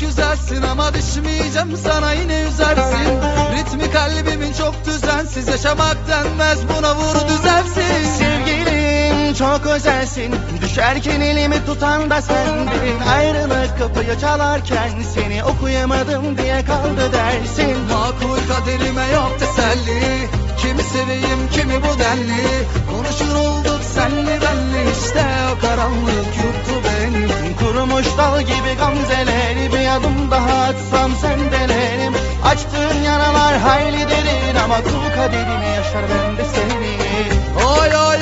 Güzelsin ama düşmeyeceğim sana yine üzersin. Ritmi kalbimin çok düzensiz yaşamak denmez buna vur düzelsin Sevgilim çok özelsin. Düşerken elimi tutan da sendin. Ayrılık kapıyı çalarken Seni okuyamadım diye kaldı dersin. Makul kaderime yok teselli. Kimi seveyim kimi bu denli? Konuşur olduk senli benli işte o karanlık yuttu beni Kurumuş dal gibi gamzeleri Bir adım daha atsam sendelerim. Açtığın yaralar hayli derin. Ama kul kaderini yaşar ben de seni. Oy oy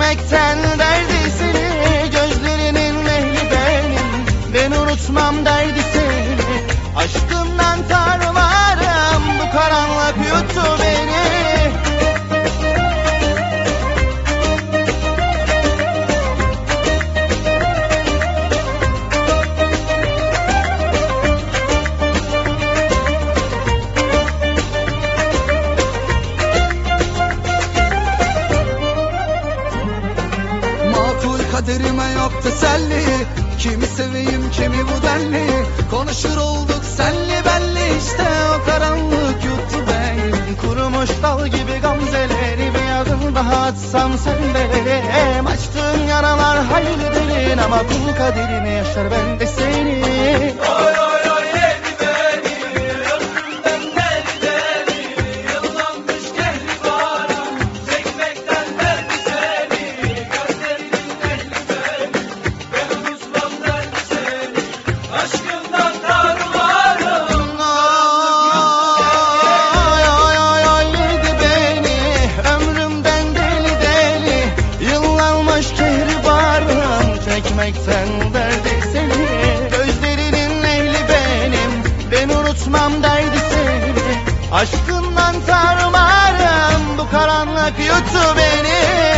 Çekmekten derdi seni Gözlerinin ehli benim. Ben unutmam derdi seni Aşkımdan tarvarım Bu karanlık yuttu beni kaderime yok teselli. Kimi seveyim kimi bu denli Konuşur olduk senli benli. İşte o karanlık yuttu beni Kurumuş dal gibi gamzeleri Bir adım daha atsam sendelerim Açtığın yaralar hayli derin Ama kul kaderini yaşar ben de seni. oy Aşkından tarımarım Ay ay ay ay beni Ömrümden deli deli. Yıllanmış kehribarım. Çekmekten derdi seni. Gözlerinin ehli benim. Ben unutmam derdi Aşkından tarmarım. Bu karanlık yuttu beni